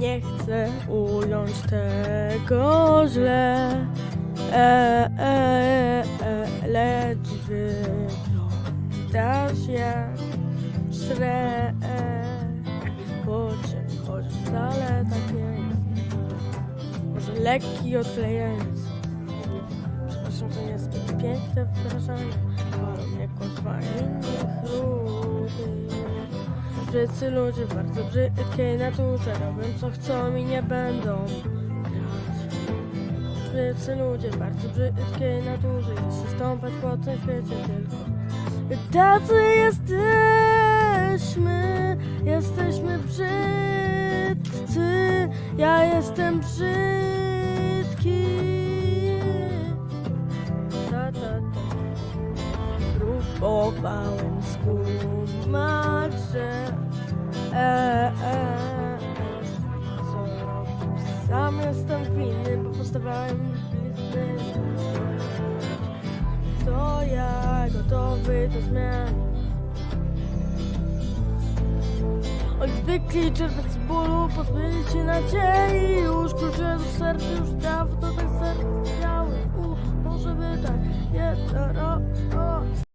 Nie chcę ująć tego źle, e, e, e, lecz wyglądasz jak szrek. Po czym choć wcale tak nie jest. Może lekki odklejający. Przepraszam, to nie jest zbyt piękne wrażenie. Wolą mnie kłamstwa innych ludzi. Brzydcy ludzie bardzo brzydkiej naturze robią co chcą i nie będą. Brzydcy ludzie bardzo brzydkiej naturze jeśli stąpać po tym świecie tylko. Tacy jesteśmy, jesteśmy brzydcy, ja jestem brzydki. Ta, ta, ta. Próbowałem skumać, e, e, e, co robić. Sam jestem winny, bo postawałem blizny. To ja gotowy do zmian. Oni zwykli czerpać z bólu, pozbyli się nadziei Już klucze do serca, już dawno tak serce miały U, może by tak jednorożce